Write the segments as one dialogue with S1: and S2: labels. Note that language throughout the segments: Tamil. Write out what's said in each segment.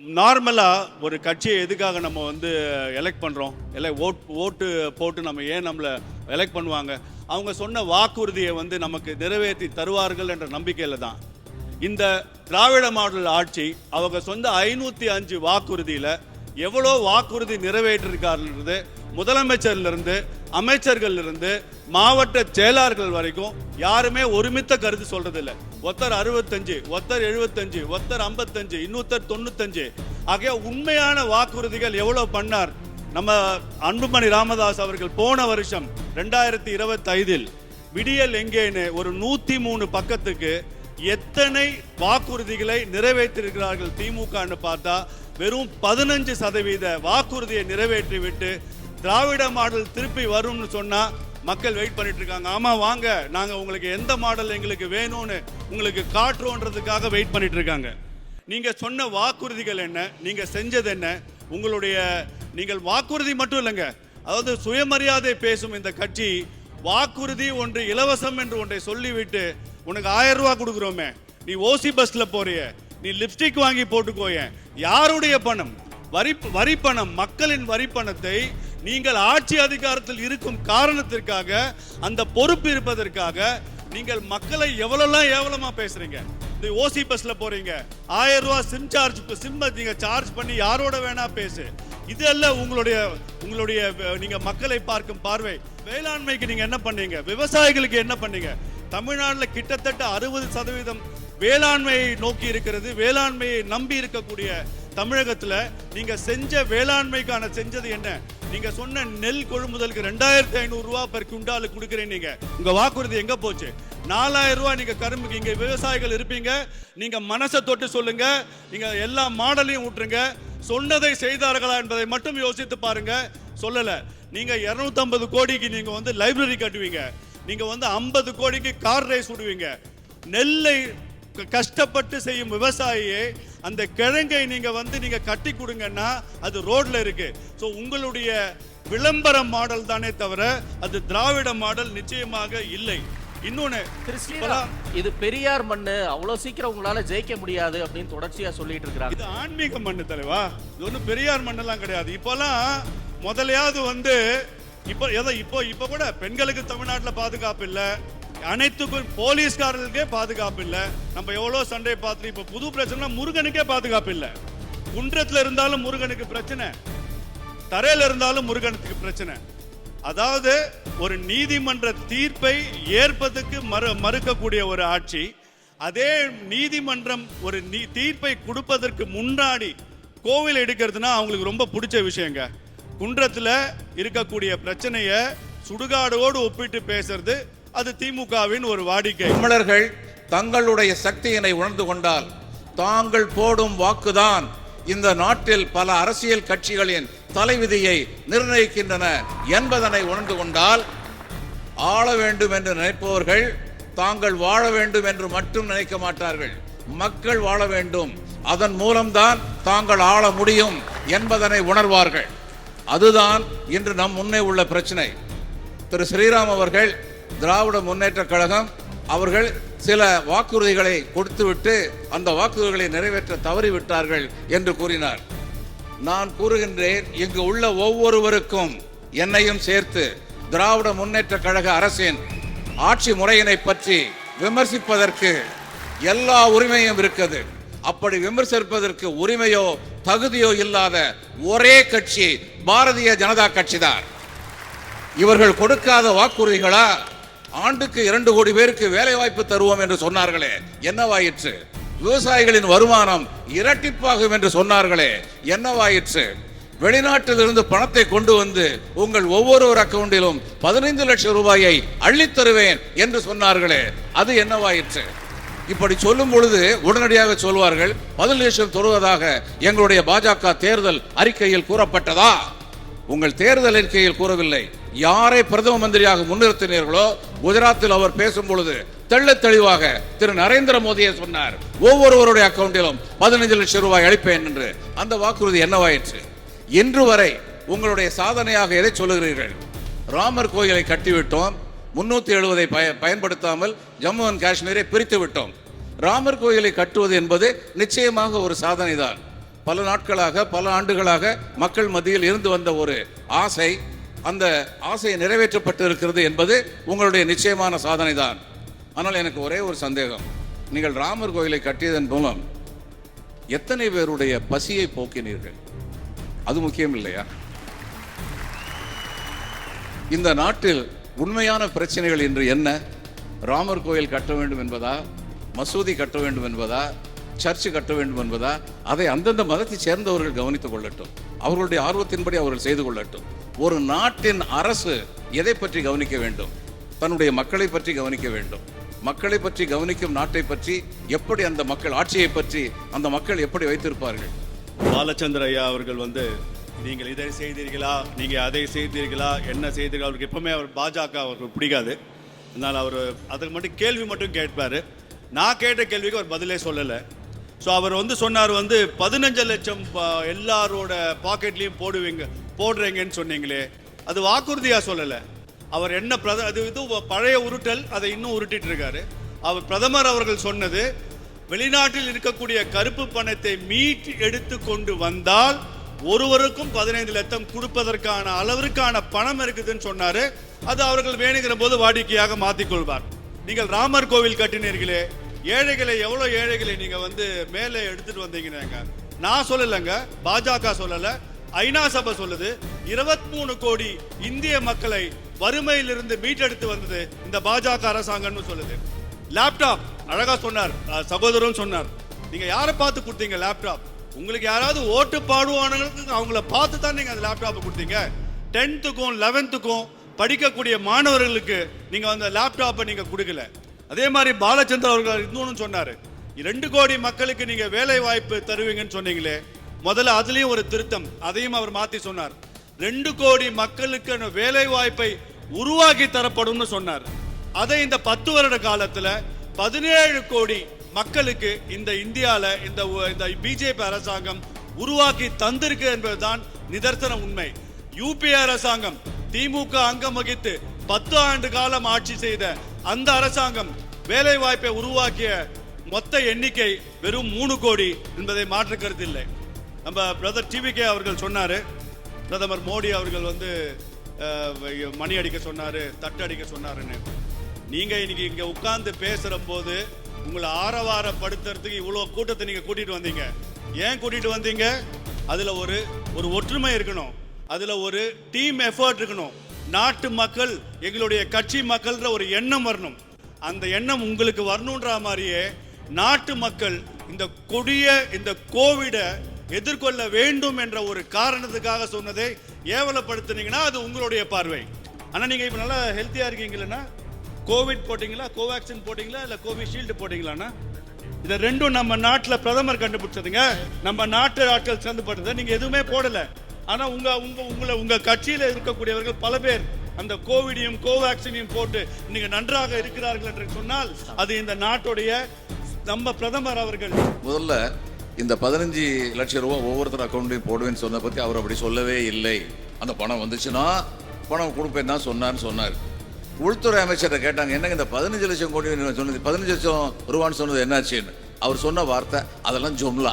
S1: நார்மலாக ஒரு கட்சியை எதுக்காக நம்ம வந்து எலெக்ட் பண்ணுறோம் இல்லை ஓட் ஓட்டு போட்டு நம்ம ஏன் நம்மளை எலெக்ட் பண்ணுவாங்க? அவங்க சொன்ன வாக்குறுதியை வந்து நமக்கு நிறைவேற்றி தருவார்கள் என்ற நம்பிக்கையில் தான். இந்த திராவிட மாடல் ஆட்சி அவங்க சொந்த ஐநூற்றி அஞ்சு வாக்குறுதியில் எவ்வளோ வாக்குறுதி நிறைவேற்றிருக்காருன்றது முதலமைச்சர்லேருந்து அமைச்சர்கள்லேருந்து மாவட்ட செயலாளர்கள் வரைக்கும் யாருமே ஒருமித்த கருத்து சொல்றதில்ல. ஒத்தர் அறுபத்தஞ்சு ஒத்தர் எழுபத்தஞ்சு ஒத்தர் ஐம்பத்தஞ்சு இன்னொருத்தர் தொண்ணூத்தஞ்சு. ஆகிய உண்மையான வாக்குறுதிகள் எவ்வளோ பண்ணார்? நம்ம அன்புமணி ராமதாஸ் அவர்கள் போன வருஷம் ரெண்டாயிரத்தி இருபத்தைதில் விடியல் எங்கேன்னு ஒரு நூற்றி மூணு பக்கத்துக்கு எத்தனை வாக்குறுதிகளை நிறைவேற்றிருக்கிறார்கள் திமுகன்னு பார்த்தா வெறும் பதினஞ்சு சதவீத வாக்குறுதியை நிறைவேற்றிவிட்டு திராவிட மாடல் திருப்பி வரும்னு சொன்னால் மக்கள் வெயிட் பண்ணிட்டு இருக்காங்க. ஆமாம் வாங்க. நாங்கள் உங்களுக்கு எந்த மாடல் எங்களுக்கு வேணும்னு உங்களுக்கு காட்டுறோன்றதுக்காக வெயிட் பண்ணிட்டு இருக்காங்க. நீங்கள் சொன்ன வாக்குறுதிகள் என்ன? நீங்கள் செஞ்சது என்ன? உங்களுடைய நீங்கள் வாக்குறுதி மட்டும் இல்லைங்க. அதாவது சுயமரியாதை பேசும் இந்த கட்சி வாக்குறுதி ஒன்று இலவசம் என்று ஒன்றை சொல்லிவிட்டு உனக்கு ஆயிரம் ரூபா கொடுக்குறோமே. நீ ஓசி பஸ்ஸில் போறிய. நீ லிப்ஸ்டிக் வாங்கி போட்டுக்கோய யாருடைய பணம்? வரி வரி பணம் மக்களின் வரி பணத்தை நீங்கள் ஆட்சி அதிகாரத்தில் இருக்கும் காரணத்திற்காக அந்த பொறுப்பு இருப்பதற்காக நீங்கள் மக்களை எவ்வளோலாம் ஏவலமாக பேசுறீங்க? இந்த ஓசி பஸ்ல போறீங்க. ஆயிரம் ரூபா சிம் சார்ஜ் சிம் நீங்க சார்ஜ் பண்ணி யாரோட வேணா பேசு. இதெல்லாம் உங்களுடைய உங்களுடைய நீங்கள் நீங்க மக்களை பார்க்கும் பார்வை. வேளாண்மைக்கு நீங்க என்ன பண்ணீங்க? விவசாயிகளுக்கு என்ன பண்ணீங்க? தமிழ்நாட்டில் கிட்டத்தட்ட அறுபது சதவீதம் வேளாண்மையை நோக்கி இருக்கிறது வேளாண்மையை நம்பி இருக்கக்கூடிய தமிழகத்தில் நீங்க செஞ்ச வேளாண்மைக்கான செஞ்சது என்ன? நீங்க சொன்ன நெல் கொள்முதலுக்கு ரெண்டாயிரத்தி ஐநூறு பர் பெர் குண்டாலு கொடுக்குறேன் நீங்க. உங்க வாக்குறுதி எங்க போச்சு? நாலாயிரம் ரூபாய் நீங்க கரும்புக்கு இங்க விவசாயிகள் இருப்பீங்க. நீங்க மனசை தொட்டு சொல்லுங்க. நீங்க எல்லா மாடலையும் விட்டுருங்க சொன்னதை செய்தார்களா என்பதை மட்டும் யோசித்து பாருங்க. சொல்லல. நீங்க 250 கோடிக்கு நீங்க வந்து லைப்ரரி கட்டுவீங்க. நீங்க வந்து 50 கோடிக்கு கார் ரேஸ் விடுவீங்க நெல்லை கஷ்டப்பட்டு செய்யும் விவசாயியை அந்த கிழங்கை நீங்க வந்து நீங்க கட்டி கொடுங்கன்னா அது ரோட்ல இருக்கு. ஸோ உங்களுடைய விளம்பர மாடல் தானே தவிர அது திராவிட மாடல் நிச்சயமாக இல்லை. இன்னொன்னு
S2: இது பெரியார் மண்ணு அவ்வளவு சீக்கிரம் உங்களால ஜெயிக்க முடியாது அப்படின்னு தொடர்ச்சியா சொல்லிட்டு இருக்கிறாங்க.
S1: இது ஆன்மீக மண்ணு தலைவா? இது ஒன்றும் பெரியார் மண்ணெல்லாம் கிடையாது. இப்போலாம் முதலையாவது வந்து இப்போ ஏதோ இப்போ இப்போ கூட பெண்களுக்கு தமிழ்நாட்டில் பாதுகாப்பு இல்லை. அனைத்துக்கும் போலீஸ்காரர்களுக்கே பாதுகாப்பு இல்லை. நம்ம எவ்வளோ சண்டை பார்த்து இப்போ புது பிரச்சனை முருகனுக்கே பாதுகாப்பு இல்லை. குன்றத்தில் இருந்தாலும் முருகனுக்கு பிரச்சனை. தரையில் இருந்தாலும் முருகனுக்கு பிரச்சனை. அதாவது ஒரு நீதிமன்ற தீர்ப்பை ஏற்பதற்கு மறு மறுக்கக்கூடிய ஒரு ஆட்சி அதே நீதிமன்றம் ஒரு நீ தீர்ப்பை கொடுப்பதற்கு முன்னாடி கோவில் எடுக்கிறதுனா அவங்களுக்கு ரொம்ப பிடிச்ச விஷயங்க. குன்றத்தில் இருக்கக்கூடிய பிரச்சனையை சுடுகாடோடு ஒப்பிட்டு பேசுறது அது திமுகவின் ஒரு வாடிக்கை.
S3: தமிழர்கள் தங்களுடைய சக்தியினை உணர்ந்து கொண்டால் தாங்கள் போடும் வாக்குதான் இந்த நாட்டில் பல அரசியல் கட்சிகளின் தலைவிதியை நிர்ணயிக்கின்றன என்பதனை உணர்ந்து கொண்டால் ஆள வேண்டும் என்று நினைப்பவர்கள் தாங்கள் வாழ வேண்டும் என்று மட்டும் நினைக்க மாட்டார்கள். மக்கள் வாழ வேண்டும். அதன் மூலம்தான் தாங்கள் ஆள முடியும் என்பதனை உணர்வார்கள். அதுதான் இன்று நம் முன்னே உள்ள பிரச்சனை. திரு ஸ்ரீராம் அவர்கள் திராவிட முன்னேற்ற கழகம் அவர்கள் சில வாக்குறுதிகளை கொடுத்துவிட்டு அந்த வாக்குறுதிகளை நிறைவேற்ற தவறிவிட்டார்கள் என்று கூறினார். நான் கூறுகின்றேன் இங்கு உள்ள ஒவ்வொருவருக்கும் என்னையும் சேர்த்து திராவிட முன்னேற்ற கழக அரசின் ஆட்சி முறையினை பற்றி விமர்சிப்பதற்கு எல்லா உரிமையும் இருக்குது அப்படி விமர்சிப்பதற்கு உரிமையோ தகுதியோ இல்லாத ஒரே கட்சி பாரதிய ஜனதா கட்சிதான் இவர்கள் கொடுக்காத வாக்குறுதிகளா ஆண்டுக்கு இரண்டு கோடி பேருக்கு வேலை வாய்ப்பு தருவோம் என்று சொன்னார்களே. என்னவாயிற்று? விவசாயிகளின் வருமானம் இரட்டிப்பாகும் என்று சொன்னார்களே. என்னவாயிற்று? வெளிநாட்டிலிருந்து பணத்தை கொண்டு வந்து உங்கள் ஒவ்வொருவர் அக்கவுண்டிலும் பதினைந்து லட்சம் ரூபாயை அள்ளித் தருவேன் என்று சொன்னார்களே. அது என்னவாயிற்று? இப்படி சொல்லும் பொழுது உடனடியாக சொல்வார்கள் பதினஞ்சு லட்சம் தருவதாக எங்களுடைய பாஜக தேர்தல் அறிக்கையில் கூறப்பட்டதா? உங்கள் தேர்தல் அறிக்கையில் கூறவில்லை. யாரை பிரதம மந்திரியாக முன்னிறுத்தினீர்களோ குஜராத்தில் அவர் பேசும் பொழுது தெள்ள தெளிவாக திரு நரேந்திர மோடியை சொன்னார் ஒவ்வொருவருடைய அக்கவுண்டிலும் பதினைஞ்சு லட்சம் ரூபாய் அளிப்பேன் என்று. அந்த வாக்குறுதி என்னவாயிற்று இன்று வரை உங்களுடைய சாதனையாக எதை சொல்லுகிறீர்கள்? ராமர் கோயிலை கட்டிவிட்டோம் முன்னூத்தி எழுபதை பய பயன்படுத்தாமல் ஜம்மு அண்ட் காஷ்மீரை பிரித்து விட்டோம். ராமர் கோயிலை கட்டுவது என்பது நிச்சயமாக ஒரு சாதனை தான் பல நாட்களாக பல ஆண்டுகளாக மக்கள் மத்தியில் இருந்து வந்த ஒரு ஆசை அந்த ஆசை நிறைவேற்றப்பட்டு இருக்கிறது என்பது உங்களுடைய நிச்சயமான சாதனை தான் ஆனால் எனக்கு ஒரே ஒரு சந்தேகம். நீங்கள் ராமர் கோயிலை கட்டியதன் மூலம் எத்தனை பேருடைய பசியை போக்கினீர்கள்? அது முக்கியம் இல்லையா? இந்த நாட்டில் உண்மையான பிரச்சனைகள் இன்று என்ன? ராமர் கோயில் கட்ட வேண்டும் என்பதா? மசூதி கட்ட வேண்டும் என்பதா? சர்ச்சு கட்ட வேண்டும் என்பதா? அதை அந்தந்த மதத்தை சேர்ந்தவர்கள் கவனித்துக் கொள்ளட்டும். அவர்களுடைய ஆர்வத்தின்படி அவர்கள் செய்து கொள்ளட்டும். ஒரு நாட்டின் அரசு எதை பற்றி கவனிக்க வேண்டும்? தன்னுடைய மக்களை பற்றி கவனிக்க வேண்டும். மக்களை பற்றி கவனிக்கும் நாட்டை பற்றி எப்படி அந்த மக்கள் ஆட்சியை பற்றி அந்த மக்கள் எப்படி வைத்திருப்பார்கள்?
S1: பாலச்சந்திர ஐயா அவர்கள் வந்து நீங்கள் இதை செய்தீர்களா? நீங்கள் அதை செய்தீர்களா? என்ன செய்தீர்கள்? அவருக்கு எப்பவுமே அவர் பாஜக அவருக்கு பிடிக்காது. அதனால் அவர் அதுக்கு மட்டும் கேள்வி மட்டும் கேட்பார். நான் கேட்ட கேள்விக்கு அவர் பதிலே சொல்லலை. ஸோ அவர் வந்து சொன்னார் வந்து பதினஞ்சு லட்சம் எல்லாரோட பாக்கெட்லேயும் போடுவீங்க. போடுறீங்கன்னு சொன்னீங்களே அது வாக்குறுதியாக சொல்லலை. அவர் என்ன பிரத அது இது பழைய உருட்டல் அதை இன்னும் உருட்டிட்டு இருக்காரு அவர் பிரதமர் அவர்கள் சொன்னது வெளிநாட்டில் இருக்கக்கூடிய கருப்பு பணத்தை மீட்டு எடுத்து கொண்டு வந்தால் ஒருவருக்கும் பதினைந்து லட்சம் கொடுப்பதற்கான அளவிற்கான பணம் இருக்குதுன்னு சொன்னாரு. அது அவர்கள் வேணுங்கிற போது வாடிக்கையாக மாற்றிக்கொள்வார் நீங்கள் ராமர் கோவில் கட்டினீர்களே ஏழைகளை எவ்வளோ ஏழைகளை நீங்கள் வந்து மேலே எடுத்துட்டு வந்தீங்கன்னாங்க. நான் சொல்லலைங்க பாஜக சொல்லலை ஐநா சபை சொல்லுது 23 மூணு கோடி இந்திய மக்களை வறுமையிலிருந்து மீட்டெடுத்து வந்தது இந்த பாஜக அரசாங்கம்னு சொல்லுது. லேப்டாப் அழகா சொன்னார் அஹ், சொன்னார். நீங்க யாரை பார்த்து கொடுத்தீங்க லேப்டாப் உங்களுக்கு யாராவது ஓட்டு பாடுவானுங்களுக்கு அவங்கள பார்த்து தான் நீங்க அந்த லேப்டாப் கொடுத்தீங்க. டென்த்துக்கும் லெவன்த்துக்கும் படிக்கக்கூடிய மாணவர்களுக்கு நீங்க அந்த லேப்டாப்பை நீங்க கொடுக்கல. அதே மாதிரி பாலச்சந்தர் அவர்கள் இன்னொன்னு சொன்னாரு ரெண்டு கோடி மக்களுக்கு நீங்க வேலை வாய்ப்பு தருவீங்கன்னு சொன்னீங்களே முதல்ல அதுலேயும் ஒரு திருத்தம். அதையும் அவர் மாத்தி சொன்னார். ரெண்டு கோடி மக்களுக்கு வேலை வாய்ப்பை உருவாக்கி தரப்படும்னு சொன்னார். அதை இந்த பத்து வருட காலத்துல பதினேழு கோடி மக்களுக்கு இந்த இந்தியால இந்த இந்த பிஜேபி அரசாங்கம் உருவாக்கி தந்திருக்கு என்பதுதான் நிதர்சன உண்மை. யூபிஏ அரசாங்கம் திமுக அங்கம் வகித்து பத்து ஆண்டு காலம் ஆட்சி செய்த அந்த அரசாங்கம் வேலை வாய்ப்பை உருவாக்கிய மொத்த எண்ணிக்கை வெறும் மூணு கோடி என்பதை மாற்றுக்கருத்தில்லை இல்லை. நம்ம பிரதர் டிவிகே அவர்கள் சொன்னார். பிரதமர் மோடி அவர்கள் வந்து மணி அடிக்க சொன்னார் தட்டு அடிக்க சொன்னாருன்னு. நீங்கள் இன்னைக்கு இங்கே உட்கார்ந்து பேசுகிற போது உங்களை ஆரவாரப்படுத்துறதுக்கு இவ்வளோ கூட்டத்தை நீங்கள் கூட்டிகிட்டு வந்தீங்க. ஏன் கூட்டிகிட்டு வந்தீங்க? அதில் ஒரு ஒரு ஒற்றுமை இருக்கணும். அதில் ஒரு டீம் எஃபர்ட் இருக்கணும். நாட்டு மக்கள் எங்களுடைய கட்சி மக்கள்ன்ற ஒரு எண்ணம் வரணும். அந்த எண்ணம் உங்களுக்கு வரணுன்ற மாதிரியே நாட்டு மக்கள் இந்த கொடிய இந்த கோவிடை எதிர்கொள்ள வேண்டும் என்ற ஒரு காரணத்துக்காக சொன்னதை ஏவலப்படுத்தினீங்கன்னா அது உங்களுடைய பார்வை. ஆனால் நீங்கள் இப்போ நல்லா ஹெல்த்தியாக இருக்கீங்களா கோவிட் போட்டிங்களா? கோவேக்சின் போட்டிங்களா? இல்லை கோவிஷீல்டு போட்டிங்களாண்ணா? இதை ரெண்டும் நம்ம நாட்டில் பிரதமர் கண்டுபிடிச்சதுங்க. நம்ம நாட்டு ஆட்கள் சேர்ந்து போட்டது நீங்கள் எதுவுமே போடலை. ஆனால் உங்கள் உங்கள் உங்களை உங்கள் கட்சியில் இருக்கக்கூடியவர்கள் பல பேர் அந்த கோவிடையும் கோவேக்சினையும் போட்டு நீங்கள் நன்றாக இருக்கிறார்கள் என்று சொன்னால் அது இந்த நாட்டுடைய நம்ம பிரதமர் அவர்கள்
S3: முதல்ல இந்த பதினஞ்சு லட்சம் ரூபாய் ஒவ்வொருத்தர் அக்கௌண்ட்லையும் போடுவேன்னு சொன்ன பற்றி அவர் அப்படி சொல்லவே இல்லை. அந்த பணம் வந்துச்சுன்னா பணம் கொடுப்பேன் தான் சொன்னார்னு சொன்னார். உள்துறை அமைச்சர்கிட்ட கேட்டாங்க என்னங்க இந்த பதினஞ்சு லட்சம் கோடி சொன்னது? பதினஞ்சு லட்சம் ரூபான்னு சொன்னது என்னாச்சுன்னு? அவர் சொன்ன வார்த்தை அதெல்லாம் ஜொம்லா.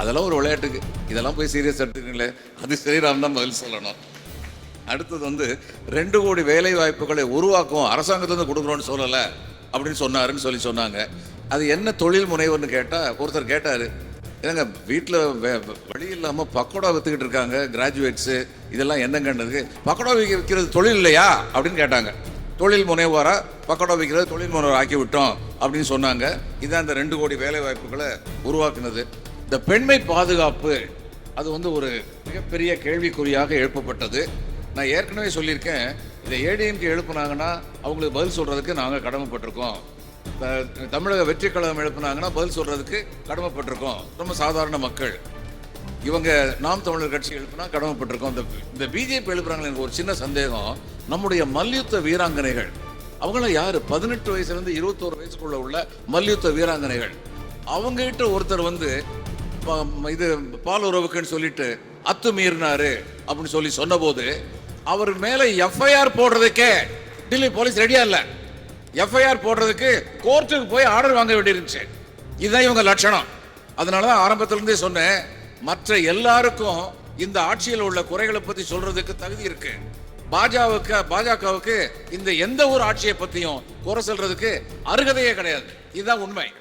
S3: அதெல்லாம் ஒரு விளையாட்டுக்கு. இதெல்லாம் போய் சீரியஸ் எடுத்துக்கீங்களே அது ஸ்ரீராம் தான் பதில் சொல்லணும். அடுத்தது வந்து ரெண்டு கோடி வேலை வாய்ப்புகளை உருவாக்கும் அரசாங்கத்துலேருந்து கொடுக்குறோன்னு சொல்லலை. அப்படின்னு சொன்னாருன்னு சொல்லி சொன்னாங்க. அது என்ன தொழில் முனைவர்னு கேட்டால் ஒருத்தர் கேட்டார் ஏங்க வீட்டில் வழி இல்லாமல் பக்கோடா விற்றுக்கிட்டு இருக்காங்க கிராஜுவேட்ஸு இதெல்லாம் என்னங்கன்றதுக்கு பக்கோடா விற்க விற்கிறது தொழில் இல்லையா? அப்படின்னு கேட்டாங்க. தொழில் முனைவோரா? பக்கோடா விற்கிறது தொழில் முனைவர்? ஆக்கி விட்டோம் அப்படின்னு சொன்னாங்க. இதான் இந்த ரெண்டு கோடி வேலை வாய்ப்புகளை உருவாக்குனது. இந்த பெண்மை பாதுகாப்பு அது வந்து ஒரு மிகப்பெரிய கேள்விக்குறியாக எழுப்பப்பட்டது. நான் ஏற்கனவே சொல்லியிருக்கேன் இதை ஏடிஎம்கே எழுப்புனாங்கன்னா அவங்களுக்கு பதில் சொல்கிறதுக்கு நாங்கள் கடமைப்பட்டிருக்கோம். தமிழக வெற்றி கழகம் எழுப்புனாங்கன்னா பதில் சொல்றதுக்கு கடமைப்பட்டிருக்கோம். ரொம்ப சாதாரண மக்கள். இவங்க நாம் தமிழர் கட்சி எழுப்புனா கடமைப்பட்டிருக்கோம். இந்த இந்த பிஜேபி எழுப்புறாங்களே எனக்கு ஒரு சின்ன சந்தேகம். நம்முடைய மல்யுத்த வீராங்கனைகள் அவங்களாம் யாரு? பதினெட்டு வயசுல இருந்து இருபத்தோரு வயசுக்குள்ள உள்ள மல்யுத்த வீராங்கனைகள். அவங்க கிட்ட ஒருத்தர் வந்து இது பால் உறவுக்குன்னு சொல்லிட்டு அத்து மீறினாரு அப்படின்னு சொல்லி சொன்னபோது அவர் மேலே எஃப்ஐஆர் போடுறதுக்கே டெல்லி போலீஸ் ரெடியா இல்லை. எஃப்ஐஆர் போடுறதுக்கு கோர்ட்டுக்கு போய் ஆர்டர் வாங்க வேண்டியிருந்துச்சு. இதுதான் இவங்க லட்சணம். அதனால தான் ஆரம்பத்துலேருந்தே சொன்னேன் மற்ற எல்லாருக்கும் இந்த ஆட்சியில் உள்ள குறைகளை பற்றி சொல்றதுக்கு தகுதி இருக்கு. பாஜகவுக்கு பாஜகவுக்கு இந்த எந்த ஒரு ஆட்சியை பற்றியும் குறை சொல்றதுக்கு அருகதையே கிடையாது. இதுதான் உண்மை.